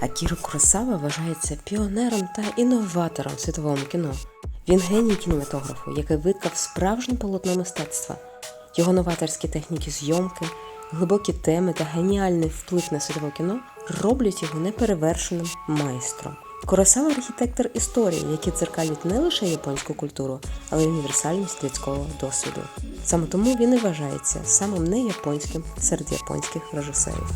Акіро Куросава вважається піонером та інноватором в світовому кіно. Він геній кінематографу, який виткав справжнє полотно мистецтва. Його новаторські техніки зйомки, глибокі теми та геніальний вплив на світове кіно роблять його неперевершеним майстром. Куросава архітектор історії, які дзеркалять не лише японську культуру, але й універсальність людського досвіду. Саме тому він і вважається самим неяпонським серед японських режисерів.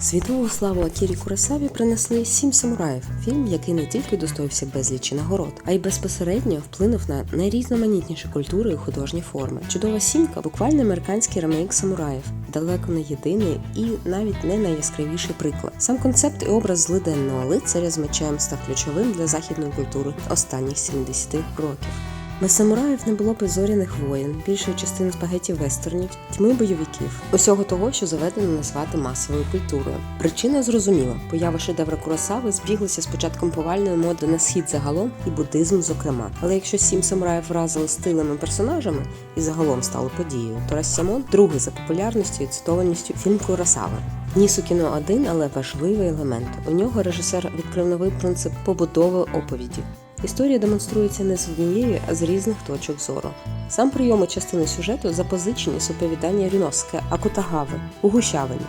Світову славу Акірі Куросаві принесли Сім самураїв, фільм, який не тільки достоївся безлічі нагород, а й безпосередньо вплинув на найрізноманітніші культури і художні форми. Чудова сімка буквально американський ремейк самураїв, далеко не єдиний і навіть не найяскравіший приклад. Сам концепт і образ злиденного лицаря з мечем став ключовим для західної культури останніх 70 років. Без самураїв не було б зоряних воєн, більшої частини спагеті вестернів, тьми бойовиків, усього того, що заведено назвати масовою культурою. Причина зрозуміла: поява шедевра Куросави збіглася з початком повальної моди на схід загалом і буддизм, зокрема. Але якщо сім самураїв вразили стилем і персонажами і загалом стали подією, то Рассямон другий за популярністю і цитованістю фільм Куросави. Нісу кіно один, але важливий елемент. У нього режисер відкрив новий принцип побудови оповіді. Історія демонструється не з однієї, а з різних точок зору. Сам прийом частини сюжету запозичені з оповідання Ріноске Акутагави у Гущавині.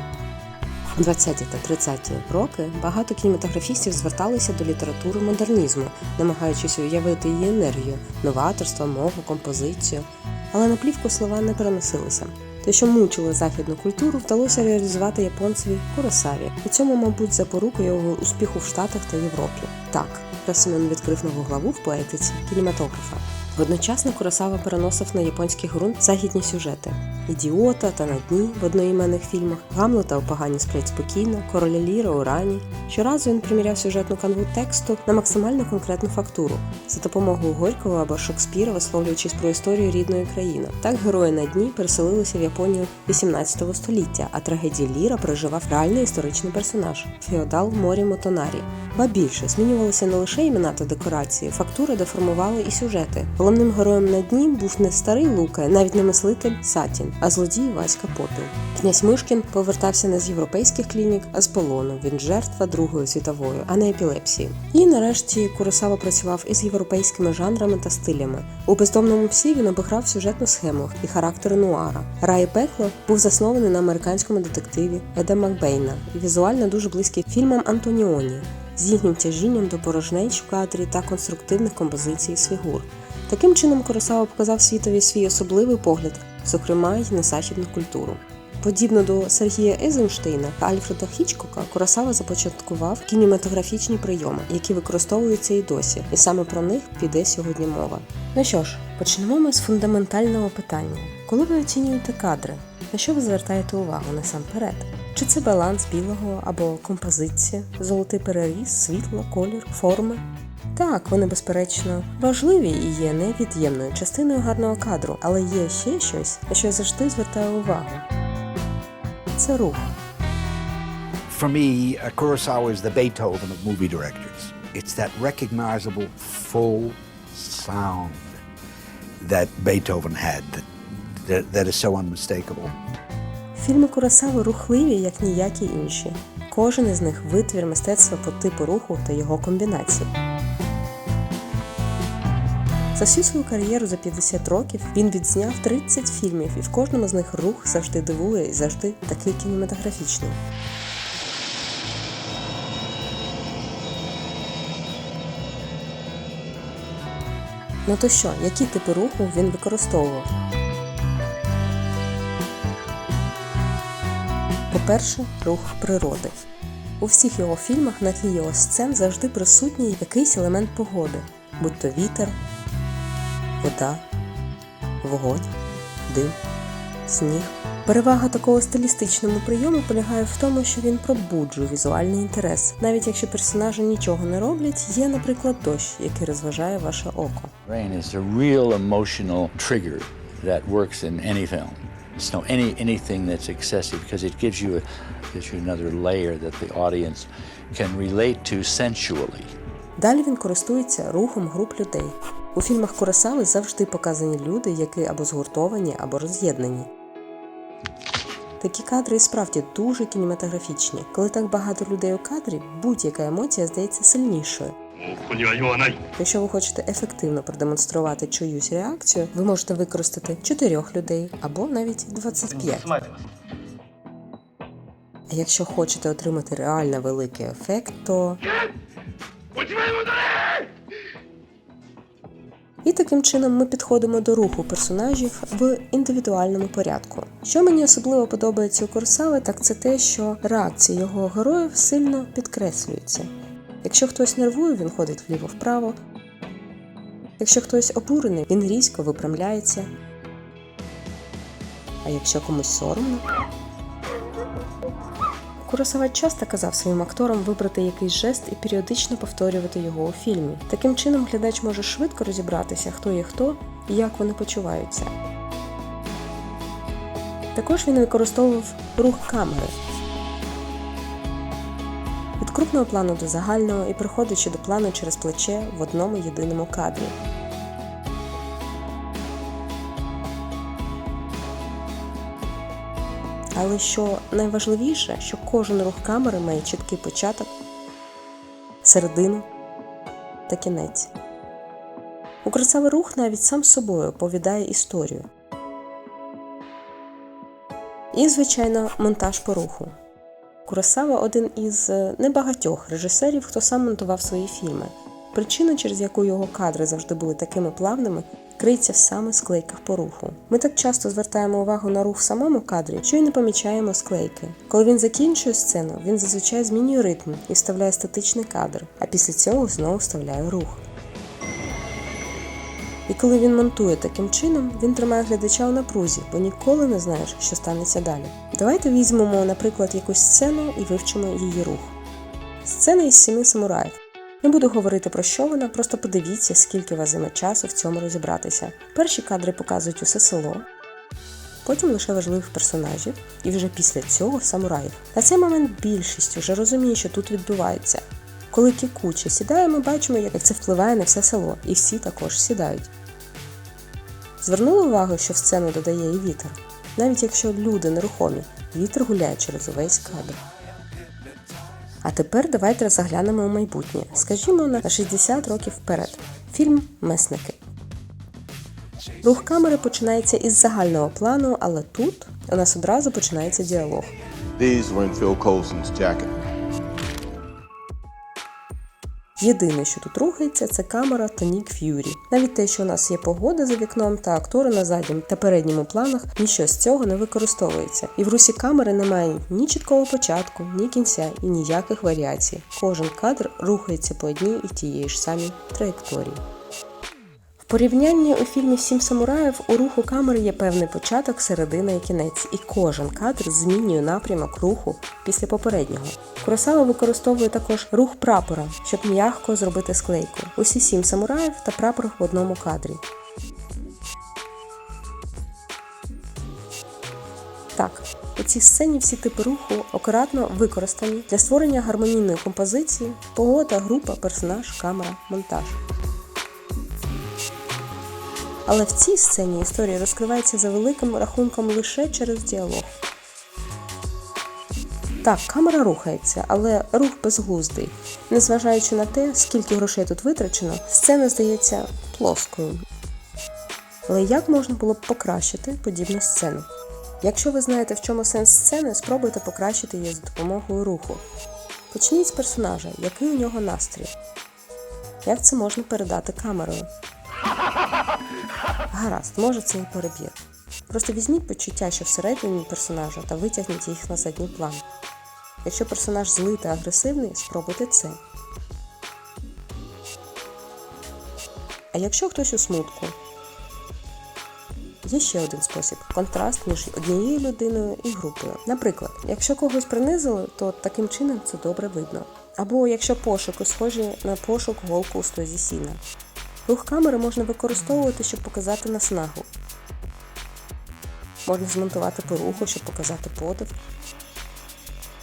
У 20-ті та 30-ті роки багато кінематографістів зверталися до літератури модернізму, намагаючись уявити її енергію, новаторство, мову, композицію. Але на плівку слова не переносилися. Те, що мучило західну культуру, вдалося реалізувати японцеві Куросаві. У цьому, мабуть, запорука його успіху в Штатах та Європі. Так, Расімен відкрив нову главу в поетиці кінематографа. Водночасно Куросава переносив на японський ґрунт західні сюжети: ідіота та на дні в одноіменних фільмах, Гамлета у погані сплять спокійно, короля Ліра у рані. Щоразу він приміряв сюжетну канву тексту на максимально конкретну фактуру за допомогою Горького або Шекспіра, висловлюючись про історію рідної країни. Так герої на дні переселилися в Японію 18 століття, а трагедію Ліра переживав реальний історичний персонаж феодал Морі Мотонарі. Ба більше змінювалися не лише імена та декорації, фактури деформували і сюжети. Головним героєм на дні був не старий Лука, навіть не мислитель Сатін, а злодій Васька Попіл. Князь Мишкін повертався не з європейських клінік, а з полону. Він жертва Другої світової, а не епілепсії. І нарешті Куросава працював із європейськими жанрами та стилями. У бездомному псі він обіграв сюжетну схему і характери нуара. Рай пекло був заснований на американському детективі Еда Макбейна і візуально дуже близький фільмам Антоніоні з їхнім тяжінням до порожнеч в кадрі та конструктивних композицій з фігур. Таким чином Куросава показав світові свій особливий погляд, зокрема й на західну культуру. Подібно до Сергія Ейзенштейна та Альфреда Хічкока, Куросава започаткував кінематографічні прийоми, які використовуються і досі, і саме про них піде сьогодні мова. Ну що ж, почнемо ми з фундаментального питання: коли ви оцінюєте кадри, на що ви звертаєте увагу насамперед? Чи це баланс білого або композиція, золотий переріз, світло, колір, форми? Так, вони безперечно важливі і є невід'ємною частиною гарного кадру, але є ще щось, на що я завжди звертаю увагу. Це рух. For me, uh, Kurosawa is the Beethoven of movie directors. It's that recognizable full sound that Beethoven had that, that, that is so unmistakable. Фільми Куросави рухливі, як ніякі інші. Кожен із них витвір мистецтва по типу руху та його комбінацій. За всю свою кар'єру за 50 років він відзняв 30 фільмів, і в кожному з них рух завжди дивує і завжди такий кінематографічний. Ну то що, які типи руху він використовував? По-перше, рух природи. У всіх його фільмах на тлі його сцен завжди присутній якийсь елемент погоди, будь то вітер, вода, вогонь, дим, сніг. Перевага такого стилістичному прийому полягає в тому, що він пробуджує візуальний інтерес. Навіть якщо персонажі нічого не роблять, є, наприклад, дощ, який розважає ваше око. Rain is a real emotional trigger that works in any film. So any anything that's excessive because it gives you a, gives you another layer that the audience can relate to sensually. Далі він користується рухом груп людей. У фільмах Курасави завжди показані люди, які або згуртовані, або роз'єднані. Такі кадри і справді дуже кінематографічні. Коли так багато людей у кадрі, будь-яка емоція здається сильнішою. Якщо ви хочете ефективно продемонструвати чиюсь реакцію, ви можете використати чотирьох людей або навіть 25. А якщо хочете отримати реально великий ефект, то. І таким чином ми підходимо до руху персонажів в індивідуальному порядку. Що мені особливо подобається у Курсави, так це те, що реакції його героїв сильно підкреслюються. Якщо хтось нервує, він ходить вліво-вправо. Якщо хтось обурений, він різко випрямляється. А якщо комусь соромно. Куросава часто казав своїм акторам вибрати якийсь жест і періодично повторювати його у фільмі. Таким чином глядач може швидко розібратися, хто є хто і як вони почуваються. Також він використовував рух камери. Від крупного плану до загального і приходячи до плану через плече в одному єдиному кадрі. Але що найважливіше, що кожен рух камери має чіткий початок, середину та кінець. У красавий рух навіть сам собою оповідає історію. І, звичайно, монтаж по руху. Курасава один із е, небагатьох режисерів, хто сам монтував свої фільми. Причина, через яку його кадри завжди були такими плавними, криється саме склейках по руху. Ми так часто звертаємо увагу на рух в самому кадрі, що й не помічаємо склейки. Коли він закінчує сцену, він зазвичай змінює ритм і вставляє статичний кадр, а після цього знову вставляє рух. І коли він монтує таким чином, він тримає глядача у напрузі, бо ніколи не знаєш, що станеться далі. Давайте візьмемо, наприклад, якусь сцену і вивчимо її рух. Сцена із семи самураїв. Не буду говорити про що вона, просто подивіться, скільки вас займе часу в цьому розібратися. Перші кадри показують усе село, потім лише важливих персонажів, і вже після цього самураїв. На цей момент більшість вже розуміє, що тут відбувається. Коли кікуче сідає, ми бачимо, як це впливає на все село, і всі також сідають. Звернули увагу, що в сцену додає і вітер. Навіть якщо люди нерухомі, вітер гуляє через увесь кадр. А тепер давайте заглянемо у майбутнє. Скажімо, на 60 років вперед. Фільм Месники. Рух камери починається із загального плану, але тут у нас одразу починається діалог. These were in Phil Colson's jacket. Єдине, що тут рухається, це камера та Нік Ф'юрі. Навіть те, що у нас є погода за вікном та актори на заднім та передньому планах, нічого з цього не використовується. І в русі камери немає ні чіткого початку, ні кінця і ніяких варіацій. Кожен кадр рухається по одній і тієї ж самій траєкторії. Порівнянні у фільмі Сім самураїв у руху камери є певний початок, середина і кінець, і кожен кадр змінює напрямок руху після попереднього. Куросава використовує також рух прапора, щоб м'ягко зробити склейку. Усі сім самураїв та прапор в одному кадрі. Так, у цій сцені всі типи руху акуратно використані для створення гармонійної композиції, погода, група, персонаж, камера, монтаж. Але в цій сцені історія розкривається за великим рахунком лише через діалог. Так, камера рухається, але рух безглуздий. Незважаючи на те, скільки грошей тут витрачено, сцена здається плоскою. Але як можна було б покращити подібну сцену? Якщо ви знаєте, в чому сенс сцени, спробуйте покращити її за допомогою руху. Почніть з персонажа, який у нього настрій. Як це можна передати камерою? Гаразд, може це і перебір. Просто візьміть почуття, що всередині персонажа, та витягніть їх на задній план. Якщо персонаж злий та агресивний, спробуйте це. А якщо хтось у смутку, є ще один спосіб контраст між однією людиною і групою. Наприклад, якщо когось принизили, то таким чином це добре видно. Або якщо пошуки схожі на пошук волку у стозі сіна. Рух камери можна використовувати, щоб показати наснагу. Можна змонтувати по руху, щоб показати подив.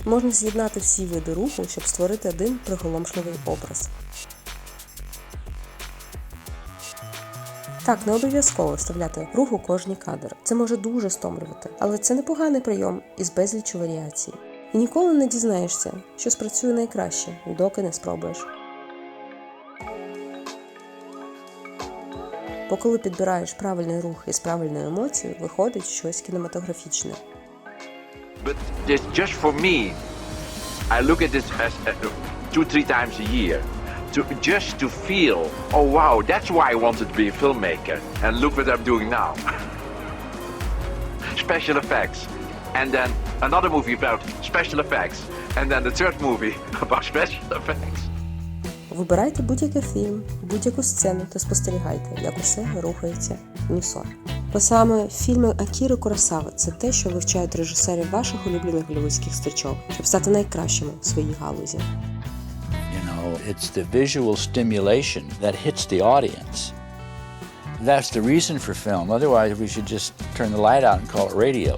Можна з'єднати всі види руху, щоб створити один приголомшливий образ. Так, не обов'язково вставляти рух у кожний кадр. Це може дуже стомлювати, але це непоганий прийом із безліччю варіацій. І ніколи не дізнаєшся, що спрацює найкраще, доки не спробуєш. Бо коли підбираєш правильний рух із правильною емоцією, виходить щось кінематографічне. But just for me, I look at this as uh, two, three times a year. To just to feel, oh wow, that's why I wanted to be a filmmaker. And look what I'm doing now. special effects. And then another movie about special effects. And then the third movie about special effects. Вибирайте будь-який фільм, будь-яку сцену та спостерігайте, як усе рухається в. Бо саме фільми Акіри Куросави – це те, що вивчають режисерів ваших улюблених голівудських стрічок, щоб стати найкращими в своїй галузі. You know, it's the visual stimulation that hits the audience. That's the reason for film. Otherwise, we should just turn the light out and call it radio.